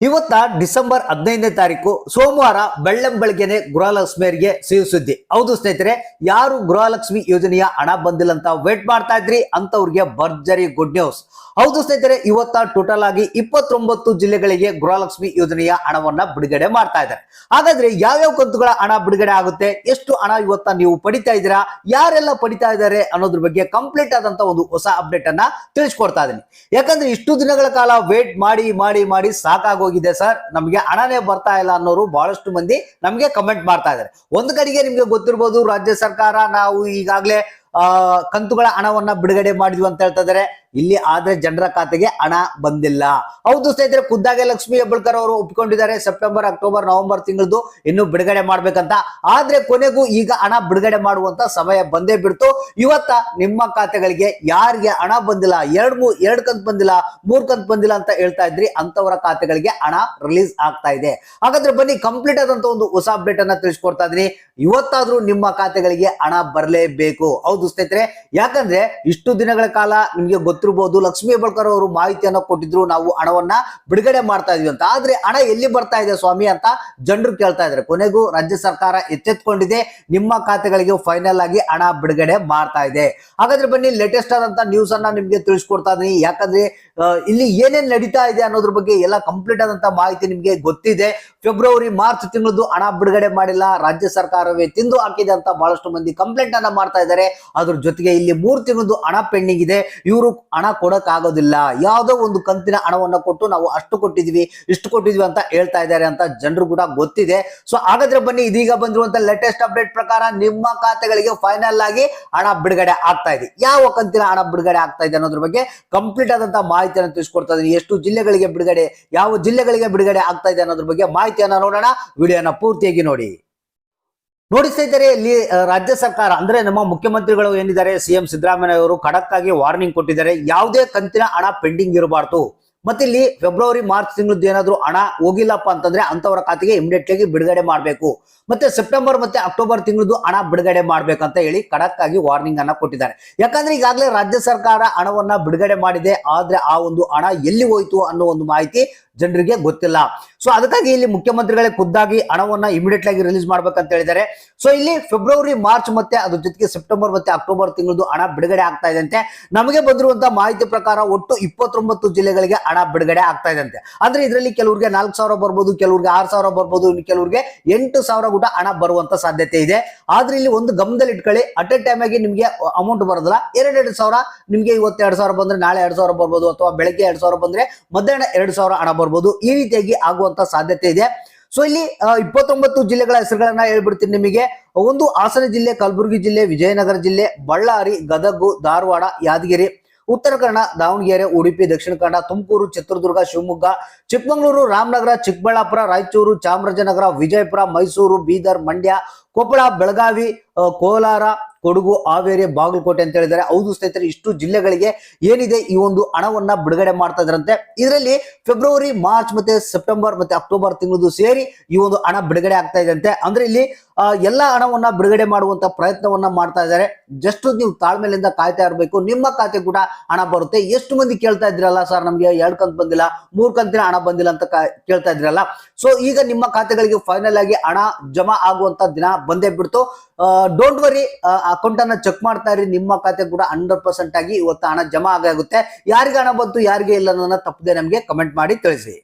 ಇವತ್ತ ಡಿಸೆಂಬರ್ ಹದಿನೈದನೇ ತಾರೀಕು ಸೋಮವಾರ ಬೆಳ್ಳಂಬೆಳಗ್ಗೆನೆ ಗೃಹಲಕ್ಷ್ಮಿಯರಿಗೆ ಸಿಹಿ ಸುದ್ದಿ. ಹೌದು ಸ್ನೇಹಿತರೆ, ಯಾರು ಗೃಹಲಕ್ಷ್ಮಿ ಯೋಜನೆಯ ಹಣ ಬಂದಿಲ್ಲ ಅಂತ ವೇಟ್ ಮಾಡ್ತಾ ಇದ್ರಿ ಅಂತವ್ರಿಗೆ ಭರ್ಜರಿ ಗುಡ್ ನ್ಯೂಸ್ ಹೌದು ಸ್ನೇಹಿತರೆ, ಇವತ್ತ ಟೋಟಲ್ ಆಗಿ ಇಪ್ಪತ್ತೊಂಬತ್ತು ಜಿಲ್ಲೆಗಳಿಗೆ ಗೃಹಲಕ್ಷ್ಮಿ ಯೋಜನೆಯ ಹಣವನ್ನ ಬಿಡುಗಡೆ ಮಾಡ್ತಾ ಇದ್ದಾರೆ. ಹಾಗಾದ್ರೆ ಯಾವ್ಯಾವ ಕಂತುಗಳ ಹಣ ಬಿಡುಗಡೆ ಆಗುತ್ತೆ? ಎಷ್ಟು ಹಣ ಇವತ್ತ ನೀವು ಪಡಿತಾ ಇದ್ದೀರಾ? ಯಾರೆಲ್ಲ ಪಡಿತಾ ಇದ್ದಾರೆ ಅನ್ನೋದ್ರ ಬಗ್ಗೆ ಕಂಪ್ಲೀಟ್ ಆದಂತ ಒಂದು ಹೊಸ ಅಪ್ಡೇಟ್ ಅನ್ನ ತಿಳಿಸ್ಕೊಡ್ತಾ ಇದ್ದೀನಿ ಯಾಕಂದ್ರೆ ಇಷ್ಟು ದಿನಗಳ ಕಾಲ ವೇಟ್ ಮಾಡಿ ಮಾಡಿ ಮಾಡಿ ಸಾಕಾಗೋಗಿದೆ ಸರ್. ನಮಗೆ ಹಣನೇ ಬರ್ತಾ ಇಲ್ಲ ಅನ್ನೋರು ಬಹಳಷ್ಟು ಮಂದಿ ನಮಗೆ ಕಮೆಂಟ್ ಮಾಡ್ತಾ ಇದ್ದಾರೆ. ಒಂದು ಕಡೆಗೆ ನಿಮ್ಗೆ ಗೊತ್ತಿರ್ಬೋದು, ರಾಜ್ಯ ಸರ್ಕಾರ ನಾವು ಈಗಾಗಲೇ ಕಂತುಗಳ ಹಣವನ್ನ ಬಿಡುಗಡೆ ಮಾಡಿದ್ವಿ ಅಂತ ಹೇಳ್ತಾ ಇದ್ದಾರೆ ಇಲ್ಲಿ ಆದ್ರೆ ಜನರ ಖಾತೆಗೆ ಹಣ ಬಂದಿಲ್ಲ. ಹೌದು ಸ್ನೇಹಿತರೆ, ಖುದ್ದಾಗೆ ಲಕ್ಷ್ಮಿ ಹೆಬ್ಬಳ್ಕರ್ ಅವರು ಒಪ್ಕೊಂಡಿದ್ದಾರೆ ಸೆಪ್ಟೆಂಬರ್, ಅಕ್ಟೋಬರ್, ನವೆಂಬರ್ ತಿಂಗಳದು ಇನ್ನು ಬಿಡುಗಡೆ ಮಾಡ್ಬೇಕಂತ. ಆದ್ರೆ ಕೊನೆಗೂ ಈಗ ಹಣ ಬಿಡುಗಡೆ ಮಾಡುವಂತ ಸಮಯ ಬಂದೇ ಬಿಡ್ತು. ಇವತ್ತ ನಿಮ್ಮ ಖಾತೆಗಳಿಗೆ ಯಾರಿಗೆ ಹಣ ಬಂದಿಲ್ಲ? ಎರಡ್ ಮೂ, ಎರಡ್ ಕಂತ್ ಬಂದಿಲ್ಲ, ಮೂರ್ ಕಂತ್ ಬಂದಿಲ್ಲ ಅಂತ ಹೇಳ್ತಾ ಇದ್ರಿ. ಅಂತವರ ಖಾತೆಗಳಿಗೆ ಹಣ ರಿಲೀಸ್ ಆಗ್ತಾ ಇದೆ. ಹಾಗಾದ್ರೆ ಬನ್ನಿ, ಕಂಪ್ಲೀಟ್ ಆದಂತ ಒಂದು ಹೊಸ ಅಪ್ಡೇಟ್ ಅನ್ನ ತಿಳಿಸ್ಕೊಡ್ತಾ ಇದೀನಿ ಇವತ್ತಾದ್ರೂ ನಿಮ್ಮ ಖಾತೆಗಳಿಗೆ ಹಣ ಬರಲೇಬೇಕು. ಹೌದು ಸ್ನೇಹಿತರೆ ಯಾಕಂದ್ರೆ ಇಷ್ಟು ದಿನಗಳ ಕಾಲ ನಿಮ್ಗೆ ಗೊತ್ತಿರಬಹುದು ಲಕ್ಷ್ಮೀ ಹೆಬ್ಬಳ್ಕರ್ ಅವರು ಮಾಹಿತಿಯನ್ನು ಕೊಟ್ಟಿದ್ರು, ನಾವು ಹಣವನ್ನ ಬಿಡುಗಡೆ ಮಾಡ್ತಾ ಇದೀವಿ ಅಂತ. ಆದ್ರೆ ಹಣ ಎಲ್ಲಿ ಬರ್ತಾ ಇದೆ ಸ್ವಾಮಿ ಅಂತ ಜನರು ಕೇಳ್ತಾ ಇದ್ದಾರೆ. ಕೊನೆಗೂ ರಾಜ್ಯ ಸರ್ಕಾರ ಎಚ್ಚೆತ್ಕೊಂಡಿದೆ ನಿಮ್ಮ ಖಾತೆಗಳಿಗೆ ಫೈನಲ್ ಆಗಿ ಹಣ ಬಿಡುಗಡೆ ಮಾಡ್ತಾ ಇದೆ. ಹಾಗಾದ್ರೆ ಬನ್ನಿ ಲೇಟೆಸ್ಟ್ ಆದಂತ ನ್ಯೂಸ್ ಅನ್ನ ನಿಮ್ಗೆ ತಿಳಿಸ್ಕೊಡ್ತಾ ಇದೀನಿ. ಯಾಕಂದ್ರೆ ಇಲ್ಲಿ ಏನೇನ್ ನಡೀತಾ ಇದೆ ಅನ್ನೋದ್ರ ಬಗ್ಗೆ ಎಲ್ಲ ಕಂಪ್ಲೀಟ್ ಆದಂತ ಮಾಹಿತಿ ನಿಮ್ಗೆ ಗೊತ್ತಿದೆ. ಫೆಬ್ರವರಿ ಮಾರ್ಚ್ ತಿಂಗಳದ್ದು ಹಣ ಬಿಡುಗಡೆ ಮಾಡಿಲ್ಲ. ರಾಜ್ಯ ಸರ್ಕಾರವೇ ತಿಂದು ಹಾಕಿದೆ ಅಂತ ಬಹಳಷ್ಟು ಮಂದಿ ಕಂಪ್ಲೇಂಟ್ ಅನ್ನ ಮಾಡ್ತಾ ಇದ್ದಾರೆ. ಅದ್ರ ಜೊತೆಗೆ ಇಲ್ಲಿ ಮೂರು ತಿಂಗಳದ್ದು ಹಣ ಪೆಂಡಿಂಗ್ ಇದೆ. ಇವರು ಹಣ ಕೊಡಕ್ ಆಗೋದಿಲ್ಲ ಯಾವುದೋ ಒಂದು ಕಂತಿನ ಹಣವನ್ನ ಕೊಟ್ಟು ನಾವು ಅಷ್ಟು ಕೊಟ್ಟಿದ್ವಿ, ಇಷ್ಟು ಕೊಟ್ಟಿದ್ವಿ ಅಂತ ಹೇಳ್ತಾ ಇದ್ದಾರೆ ಅಂತ ಜನರು ಕೂಡ ಗೊತ್ತಿದೆ. ಸೊ ಹಾಗಾದ್ರೆ ಬನ್ನಿ, ಇದೀಗ ಬಂದಿರುವಂತ ಲೇಟೆಸ್ಟ್ ಅಪ್ಡೇಟ್ ಪ್ರಕಾರ ನಿಮ್ಮ ಖಾತೆಗಳಿಗೆ ಫೈನಲ್ ಆಗಿ ಹಣ ಬಿಡುಗಡೆ ಆಗ್ತಾ ಇದೆ. ಯಾವ ಕಂತಿನ ಹಣ ಬಿಡುಗಡೆ ಆಗ್ತಾ ಇದೆ ಅನ್ನೋದ್ರ ಬಗ್ಗೆ ಕಂಪ್ಲೀಟ್ ಆದಂತ ಮಾಹಿತಿಯನ್ನು ತಿಳಿಸ್ಕೊಡ್ತಾ ಇದ್ದೀನಿ. ಎಷ್ಟು ಜಿಲ್ಲೆಗಳಿಗೆ ಬಿಡುಗಡೆ, ಯಾವ ಜಿಲ್ಲೆಗಳಿಗೆ ಬಿಡುಗಡೆ ಆಗ್ತಾ ಇದೆ ಅನ್ನೋದ್ರ ಬಗ್ಗೆ ಮಾಹಿತಿಯನ್ನ ನೋಡೋಣ. ವಿಡಿಯೋನ ಪೂರ್ತಿಯಾಗಿ ನೋಡಿ. ನೋಡಿ ಇಲ್ಲಿ ರಾಜ್ಯ ಸರ್ಕಾರ, ಅಂದ್ರೆ ನಮ್ಮ ಮುಖ್ಯಮಂತ್ರಿಗಳು ಏನಿದ್ದಾರೆ ಸಿಎಂ ಸಿದ್ದರಾಮಯ್ಯ ಅವರು ಖಡಕ್ ಆಗಿ ವಾರ್ನಿಂಗ್ ಕೊಟ್ಟಿದ್ದಾರೆ, ಯಾವುದೇ ಕಂತಿನ ಹಣ ಪೆಂಡಿಂಗ್ ಇರಬಾರ್ದು. ಮತ್ತೆ ಇಲ್ಲಿ ಫೆಬ್ರವರಿ, ಮಾರ್ಚ್ ತಿಂಗಳದ್ದು ಏನಾದ್ರು ಹಣ ಹೋಗಿಲ್ಲಪ್ಪ ಅಂತಂದ್ರೆ ಅಂತವರ ಖಾತೆಗೆ ಇಮಿಡಿಯೇಟ್ ಆಗಿ ಬಿಡುಗಡೆ ಮಾಡಬೇಕು. ಮತ್ತೆ ಸೆಪ್ಟೆಂಬರ್ ಮತ್ತೆ ಅಕ್ಟೋಬರ್ ತಿಂಗಳದ್ದು ಹಣ ಬಿಡುಗಡೆ ಮಾಡ್ಬೇಕಂತ ಹೇಳಿ ಖಡಕ್ ಆಗಿ ವಾರ್ನಿಂಗ್ ಅನ್ನ ಕೊಟ್ಟಿದ್ದಾರೆ. ಯಾಕಂದ್ರೆ ಈಗಾಗಲೇ ರಾಜ್ಯ ಸರ್ಕಾರ ಹಣವನ್ನ ಬಿಡುಗಡೆ ಮಾಡಿದೆ, ಆದ್ರೆ ಆ ಒಂದು ಹಣ ಎಲ್ಲಿ ಹೋಯ್ತು ಅನ್ನೋ ಒಂದು ಮಾಹಿತಿ ಜನರಿಗೆ ಗೊತ್ತಿಲ್ಲ. ಸೊ ಅದಕ್ಕಾಗಿ ಇಲ್ಲಿ ಮುಖ್ಯಮಂತ್ರಿಗಳೇ ಖುದ್ದಾಗಿ ಹಣವನ್ನ ಇಮಿಡಿಯೇಟ್ ಆಗಿ ರಿಲೀಸ್ ಮಾಡ್ಬೇಕಂತ ಹೇಳಿದ್ದಾರೆ. ಸೊ ಇಲ್ಲಿ ಫೆಬ್ರವರಿ ಮಾರ್ಚ್ ಮತ್ತೆ ಅದ್ರ ಜೊತೆಗೆ ಸೆಪ್ಟೆಂಬರ್ ಮತ್ತೆ ಅಕ್ಟೋಬರ್ ತಿಂಗಳದು ಹಣ ಬಿಡುಗಡೆ ಆಗ್ತಾ ಇದೆ ಅಂತೆ ನಮಗೆ ಬಂದಿರುವಂತ ಮಾಹಿತಿ ಪ್ರಕಾರ ಒಟ್ಟು ಇಪ್ಪತ್ತೊಂಬತ್ತು ಜಿಲ್ಲೆಗಳಿಗೆ ಹಣ ಬಿಡುಗಡೆ ಆಗ್ತಾ ಇದೆ ಅಂತೆ ಅಂದ್ರೆ ಇದರಲ್ಲಿ ಕೆಲವರಿಗೆ ನಾಲ್ಕು ಸಾವಿರ ಬರ್ಬೋದು, ಕೆಲವರಿಗೆ ಆರು ಸಾವಿರ ಬರ್ಬೋದು, ಇನ್ನು ಕೆಲವರಿಗೆ ಎಂಟು ಸಾವಿರ ಕೂಡ ಹಣ ಬರುವಂತ ಸಾಧ್ಯತೆ ಇದೆ. ಆದ್ರೆ ಇಲ್ಲಿ ಒಂದು ಗಮನದಲ್ಲಿ ಇಟ್ಕೊಳ್ಳಿ ಅಟ್ ಎ ಟೈಮ್ ಆಗಿ ನಿಮಗೆ ಅಮೌಂಟ್ ಬರೋದಿಲ್ಲ. ಎರಡೆರಡು ಸಾವಿರ, ನಿಮಗೆ ಇವತ್ತು ಎರಡ್ ಸಾವಿರ ಬಂದ್ರೆ ನಾಳೆ ಎರಡು ಸಾವಿರ ಬರ್ಬೋದು ಅಥವಾ ಬೆಳಗ್ಗೆ ಎರಡು ಸಾವಿರ ಬಂದ್ರೆ ಮಧ್ಯಾಹ್ನ ಎರಡು ಸಾವಿರ ಹಣ ಬರ್ಬೋದು. ಈ ರೀತಿಯಾಗಿ ಆಗುವಂತ ಸಾಧ್ಯತೆ ಇದೆ. ಸೊ ಇಲ್ಲಿ ಇಪ್ಪತ್ತೊಂಬತ್ತು ಜಿಲ್ಲೆಗಳ ಹೆಸರುಗಳನ್ನ ಹೇಳ್ಬಿಡ್ತೀನಿ ನಿಮಗೆ. ಒಂದು ಹಾಸನ ಜಿಲ್ಲೆ, ಕಲಬುರಗಿ ಜಿಲ್ಲೆ, ವಿಜಯನಗರ ಜಿಲ್ಲೆ, ಬಳ್ಳಾರಿ, ಗದಗು, ಧಾರವಾಡ, ಯಾದಗಿರಿ, ಉತ್ತರ ಕನ್ನಡ, ದಾವಣಗೆರೆ, ಉಡುಪಿ, ದಕ್ಷಿಣ ಕನ್ನಡ, ತುಮಕೂರು, ಚಿತ್ರದುರ್ಗ, ಶಿವಮೊಗ್ಗ, ಚಿಕ್ಕಮಗಳೂರು, ರಾಮನಗರ, ಚಿಕ್ಕಬಳ್ಳಾಪುರ, ರಾಯಚೂರು, ಚಾಮರಾಜನಗರ, ವಿಜಯಪುರ, ಮೈಸೂರು, ಬೀದರ್, ಮಂಡ್ಯ, ಕೊಪ್ಪಳ, ಬೆಳಗಾವಿ ಕೋಲಾರ ಕೊಡಗು, ಹಾವೇರಿ, ಬಾಗಲಕೋಟೆ ಅಂತ ಹೇಳಿದ್ದಾರೆ. ಹೌದು ಸ್ನೇಹಿತರೆ, ಇಷ್ಟು ಜಿಲ್ಲೆಗಳಿಗೆ ಏನಿದೆ ಈ ಒಂದು ಹಣವನ್ನ ಬಿಡುಗಡೆ ಮಾಡ್ತಾ ಇದ್ರಂತೆ ಇದರಲ್ಲಿ ಫೆಬ್ರವರಿ ಮಾರ್ಚ್ ಮತ್ತೆ ಸೆಪ್ಟೆಂಬರ್ ಮತ್ತೆ ಅಕ್ಟೋಬರ್ ತಿಂಗಳದು ಸೇರಿ ಈ ಒಂದು ಹಣ ಬಿಡುಗಡೆ ಆಗ್ತಾ ಇದೆ ಅಂದ್ರೆ ಇಲ್ಲಿ ಎಲ್ಲ ಹಣವನ್ನ ಬಿಡುಗಡೆ ಮಾಡುವಂತ ಪ್ರಯತ್ನವನ್ನ ಮಾಡ್ತಾ ಇದ್ದಾರೆ. ಜಸ್ಟ್ ನೀವು ತಾಳ್ಮೆಲಿಂದ ಕಾಯ್ತಾ ಇರಬೇಕು. ನಿಮ್ಮ ಖಾತೆ ಕೂಡ ಹಣ ಬರುತ್ತೆ. ಎಷ್ಟು ಮಂದಿ ಕೇಳ್ತಾ ಇದ್ರಲ್ಲ ಸರ್ ನಮ್ಗೆ ಎರಡು ಕಂತ್ ಬಂದಿಲ್ಲ, ಮೂರ್ ಕಂತಿನ ಹಣ ಬಂದಿಲ್ಲ ಅಂತ ಕೇಳ್ತಾ ಇದ್ರಲ್ಲ. ಸೊ ಈಗ ನಿಮ್ಮ ಖಾತೆಗಳಿಗೆ ಫೈನಲ್ ಆಗಿ ಹಣ ಜಮಾ ಆಗುವಂತ ದಿನ ಬಂದೇ ಬಿಡ್ತು. ಡೋಂಟ್ ವರಿ ಅಕೌಂಟ್ ಅನ್ನ ಚೆಕ್ ಮಾಡ್ತಾ ಇರಿ. ನಿಮ್ಮ ಖಾತೆ ಕೂಡ ಹಂಡ್ರೆಡ್ ಪರ್ಸೆಂಟ್ ಆಗಿ ಇವತ್ತು ಹಣ ಜಮಾ ಆಗುತ್ತೆ. ಯಾರಿಗೆ ಹಣ ಬಂತು, ಯಾರಿಗೆ ಇಲ್ಲ ಅನ್ನೋದನ್ನ ತಪ್ಪದೆ ನಮಗೆ ಕಮೆಂಟ್ ಮಾಡಿ ತಿಳಿಸಿ.